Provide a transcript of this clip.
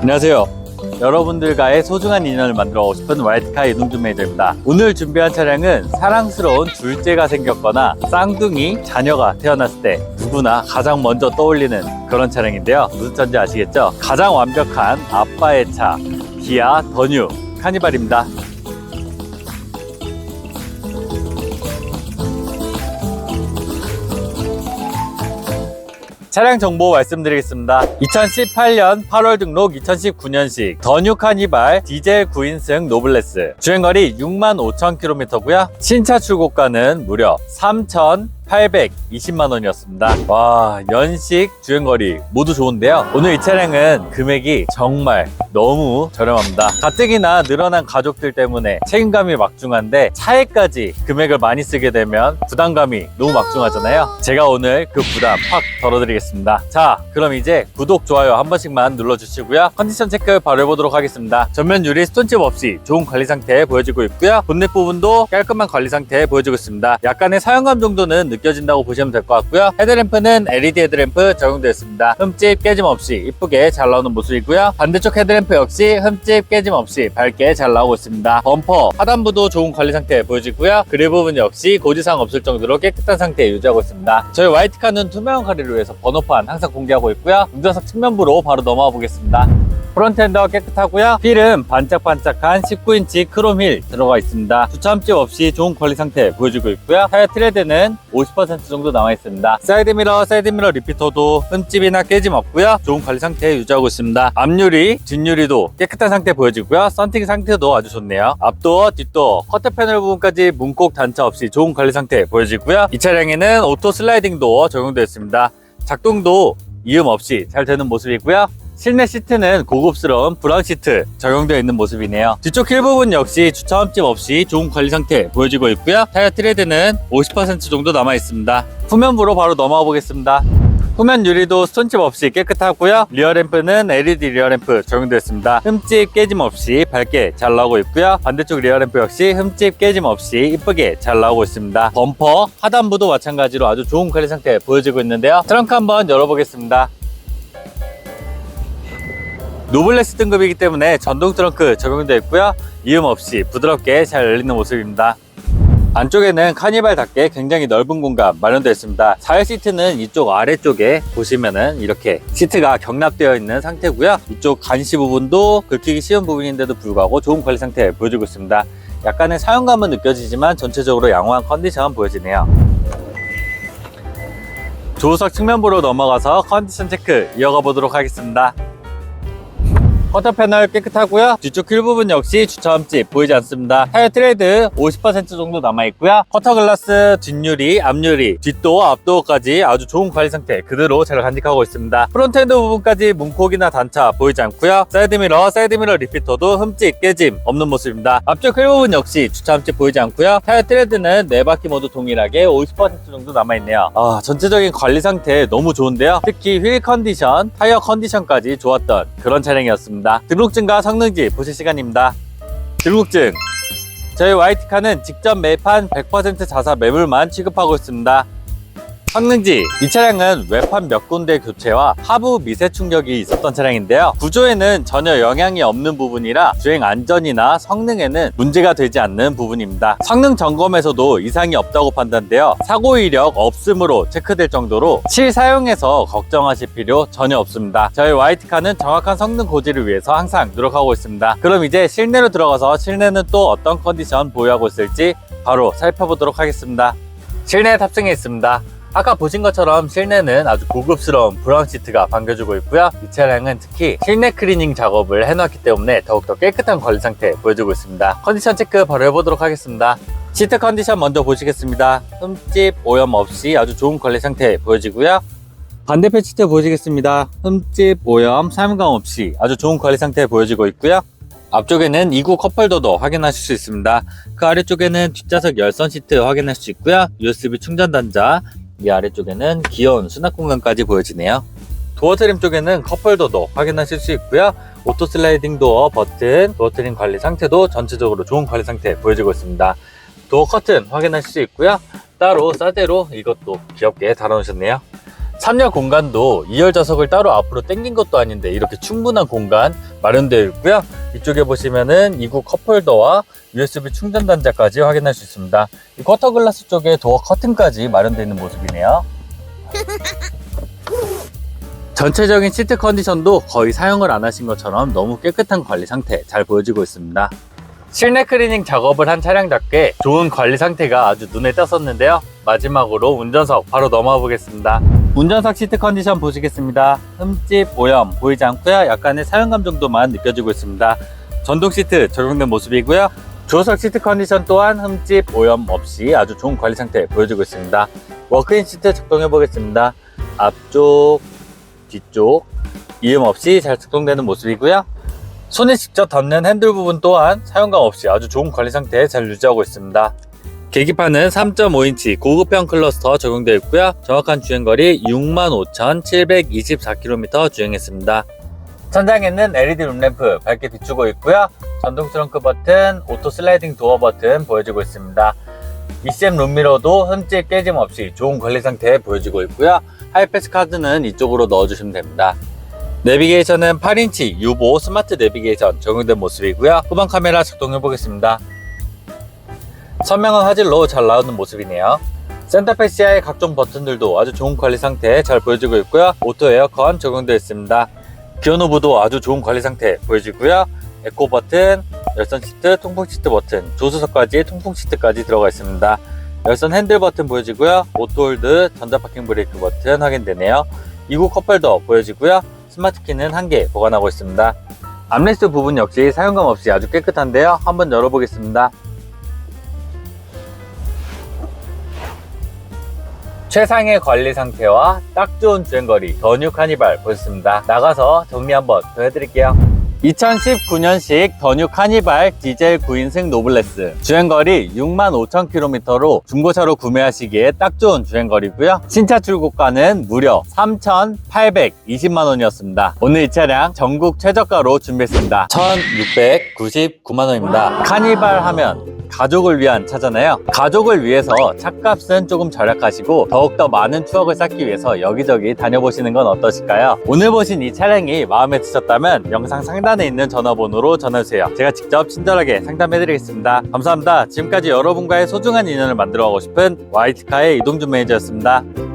안녕하세요. 여러분들과의 소중한 인연을 만들어 싶은 와이드카 이동준 매니저입니다. 오늘 준비한 차량은 사랑스러운 둘째가 생겼거나 쌍둥이 자녀가 태어났을 때 누구나 가장 먼저 떠올리는 그런 차량인데요. 무슨 차인지 아시겠죠? 가장 완벽한 아빠의 차, 기아 더뉴 카니발입니다. 차량 정보 말씀드리겠습니다. 2018년 8월 등록 2019년식 더뉴 카니발 디젤 9인승 노블레스 주행거리 6만 5천 킬로미터고요. 신차 출고가는 무려 3천 820만 원이었습니다. 와, 연식, 주행거리 모두 좋은데요. 오늘 이 차량은 금액이 정말 너무 저렴합니다. 가뜩이나 늘어난 가족들 때문에 책임감이 막중한데 차에까지 금액을 많이 쓰게 되면 부담감이 너무 막중하잖아요. 제가 오늘 그 부담 확 덜어드리겠습니다. 자, 그럼 이제 구독, 좋아요 한 번씩만 눌러주시고요. 컨디션 체크 바로 해보도록 하겠습니다. 전면 유리 스톤칩 없이 좋은 관리 상태 보여지고 있고요. 본넷 부분도 깔끔한 관리 상태 보여지고 있습니다. 약간의 사용감 정도는 느껴진다고 보시면 될 것 같고요. 헤드램프는 LED 헤드램프 적용되어 있습니다. 흠집 깨짐 없이 이쁘게 잘 나오는 모습이고요. 반대쪽 헤드램프 역시 흠집 깨짐 없이 밝게 잘 나오고 있습니다. 범퍼 하단부도 좋은 관리 상태 보여지고요. 그릴 부분 역시 고지사항 없을 정도로 깨끗한 상태 유지하고 있습니다. 저희 화이트카는 투명한 가리로 해서 번호판 항상 공개하고 있고요. 운전석 측면부로 바로 넘어가 보겠습니다. 프론트엔더 깨끗하고요. 휠은 반짝반짝한 19인치 크롬 휠 들어가 있습니다. 주차함집 없이 좋은 관리 상태 보여주고 있고요. 타이어 트레드는 50% 정도 남아 있습니다. 사이드미러, 사이드미러 리피터도 흠집이나 깨짐 없고요. 좋은 관리 상태 유지하고 있습니다. 앞유리, 뒷유리도 깨끗한 상태 보여지고요. 썬팅 상태도 아주 좋네요. 앞도어, 뒷도어, 커트 패널 부분까지 문콕 단차 없이 좋은 관리 상태 보여지고요. 이 차량에는 오토 슬라이딩 도어 적용되어 있습니다. 작동도 이음 없이 잘 되는 모습이고요. 실내 시트는 고급스러운 브라운 시트 적용되어 있는 모습이네요. 뒤쪽 힐 부분 역시 주차 흠집 없이 좋은 관리 상태 보여지고 있고요. 타이어 트레드는 50% 정도 남아 있습니다. 후면부로 바로 넘어가 보겠습니다. 후면 유리도 스톤칩 없이 깨끗하고요. 리어 램프는 LED 리어 램프 적용되어 있습니다. 흠집 깨짐 없이 밝게 잘 나오고 있고요. 반대쪽 리어 램프 역시 흠집 깨짐 없이 이쁘게 잘 나오고 있습니다. 범퍼 하단부도 마찬가지로 아주 좋은 관리 상태 보여지고 있는데요. 트렁크 한번 열어보겠습니다. 노블레스 등급이기 때문에 전동 트렁크 적용되어 있고요. 이음 없이 부드럽게 잘 열리는 모습입니다. 안쪽에는 카니발답게 굉장히 넓은 공간 마련되어 있습니다. 4열 시트는 이쪽 아래쪽에 보시면은 이렇게 시트가 경납되어 있는 상태고요. 이쪽 간시 부분도 긁히기 쉬운 부분인데도 불구하고 좋은 관리 상태 보여주고 있습니다. 약간의 사용감은 느껴지지만 전체적으로 양호한 컨디션 보여지네요. 조수석 측면부로 넘어가서 컨디션 체크 이어가 보도록 하겠습니다. 커터 패널 깨끗하고요. 뒤쪽 휠 부분 역시 주차 흠집 보이지 않습니다. 타이어 트레드 50% 정도 남아있고요. 커터 글라스 뒷유리, 앞유리, 뒷도어, 앞도어까지 아주 좋은 관리 상태 그대로 잘 간직하고 있습니다. 프론트엔드 부분까지 문콕이나 단차 보이지 않고요. 사이드미러, 사이드미러 리피터도 흠집, 깨짐 없는 모습입니다. 앞쪽 휠 부분 역시 주차 흠집 보이지 않고요. 타이어 트레드는 네 바퀴 모두 동일하게 50% 정도 남아있네요. 아, 전체적인 관리 상태 너무 좋은데요. 특히 휠 컨디션, 타이어 컨디션까지 좋았던 그런 차량이었습니다. 등록증과 성능지 보실 시간입니다. 등록증 저희 YT카는 직접 매입한 100% 자사 매물만 취급하고 있습니다. 성능지. 이 차량은 외판 몇 군데 교체와 하부 미세 충격이 있었던 차량인데요. 구조에는 전혀 영향이 없는 부분이라 주행 안전이나 성능에는 문제가 되지 않는 부분입니다. 성능 점검에서도 이상이 없다고 판단되어 사고 이력 없음으로 체크될 정도로 실사용해서 걱정하실 필요 전혀 없습니다. 저희 YT카는 정확한 성능 고지를 위해서 항상 노력하고 있습니다. 그럼 이제 실내로 들어가서 실내는 또 어떤 컨디션 보유하고 있을지 바로 살펴보도록 하겠습니다. 실내에 탑승해 있습니다 아까 보신 것처럼 실내는 아주 고급스러운 브라운 시트가 반겨주고 있고요. 이 차량은 특히 실내 클리닝 작업을 해놨기 때문에 더욱더 깨끗한 관리 상태 보여주고 있습니다. 컨디션 체크 바로 해보도록 하겠습니다. 시트 컨디션 먼저 보시겠습니다. 흠집, 오염 없이 아주 좋은 관리 상태 보여지고요. 반대편 시트 보시겠습니다. 흠집, 오염, 사용감 없이 아주 좋은 관리 상태 보여지고 있고요. 앞쪽에는 2구 컵홀더도 확인하실 수 있습니다. 그 아래쪽에는 뒷좌석 열선 시트 확인할 수 있고요. USB 충전 단자, 이 아래쪽에는 귀여운 수납 공간까지 보여지네요. 도어 트림 쪽에는 컵홀더도 확인하실 수 있고요. 오토 슬라이딩 도어 버튼, 도어 트림 관리 상태도 전체적으로 좋은 관리 상태 보여지고 있습니다. 도어 커튼 확인하실 수 있고요. 따로 싸대로 이것도 귀엽게 달아놓으셨네요. 3열 공간도 2열 좌석을 따로 앞으로 당긴 것도 아닌데 이렇게 충분한 공간 마련되어 있고요. 이쪽에 보시면은 이구 컵홀더와 USB 충전 단자까지 확인할 수 있습니다. 이 쿼터 글라스 쪽에 도어 커튼까지 마련되어 있는 모습이네요. 전체적인 시트 컨디션도 거의 사용을 안 하신 것처럼 너무 깨끗한 관리 상태 잘 보여지고 있습니다. 실내 클리닝 작업을 한 차량답게 좋은 관리 상태가 아주 눈에 띄었는데요. 마지막으로 운전석 바로 넘어가 보겠습니다. 운전석 시트 컨디션 보시겠습니다. 흠집, 오염 보이지 않고요. 약간의 사용감 정도만 느껴지고 있습니다. 전동 시트 적용된 모습이고요. 조석 시트 컨디션 또한 흠집, 오염 없이 아주 좋은 관리 상태 보여지고 있습니다. 워크인 시트 작동해 보겠습니다. 앞쪽, 뒤쪽 이음 없이 잘 작동되는 모습이고요. 손에 직접 닿는 핸들 부분 또한 사용감 없이 아주 좋은 관리 상태 잘 유지하고 있습니다. 계기판은 3.5인치 고급형 클러스터 적용되어 있고요. 정확한 주행거리 65,724km 주행했습니다. 천장에는 LED 룸램프 밝게 비추고 있고요. 전동 트렁크 버튼, 오토 슬라이딩 도어 버튼 보여지고 있습니다. ECM 룸미러도 흠집 깨짐 없이 좋은 관리 상태 보여지고 있고요. 하이패스 카드는 이쪽으로 넣어주시면 됩니다. 내비게이션은 8인치 유보 스마트 내비게이션 적용된 모습이고요. 후방 카메라 작동해 보겠습니다. 선명한 화질로 잘 나오는 모습이네요. 센터페시아의 각종 버튼들도 아주 좋은 관리 상태 잘 보여지고 있고요. 오토 에어컨 적용되어 있습니다. 기어 노브도 아주 좋은 관리 상태 보여지고요. 에코 버튼, 열선 시트, 통풍 시트 버튼, 조수석까지 통풍 시트까지 들어가 있습니다. 열선 핸들 버튼 보여지고요. 오토홀드, 전자 파킹 브레이크 버튼 확인되네요. 이구 컵홀더 보여지고요. 스마트 키는 한 개 보관하고 있습니다. 암레스트 부분 역시 사용감 없이 아주 깨끗한데요. 한번 열어보겠습니다. 최상의 관리 상태와 딱 좋은 주행거리 더뉴 카니발 보셨습니다. 나가서 정리 한번 더 해드릴게요. 2019년식 더뉴 카니발 디젤 9인승 노블레스. 주행거리 65,000km로 중고차로 구매하시기에 딱 좋은 주행거리고요. 신차 출고가는 무려 3,820만원이었습니다. 오늘 이 차량 전국 최저가로 준비했습니다. 1,699만원입니다. 카니발 하면 가족을 위한 차잖아요. 가족을 위해서 차값은 조금 절약하시고 더욱더 많은 추억을 쌓기 위해서 여기저기 다녀보시는 건 어떠실까요? 오늘 보신 이 차량이 마음에 드셨다면 영상 상단에 있는 전화번호로 전화주세요. 제가 직접 친절하게 상담해드리겠습니다. 감사합니다. 지금까지 여러분과의 소중한 인연을 만들어 가고 싶은 와이트카의 이동준 매니저였습니다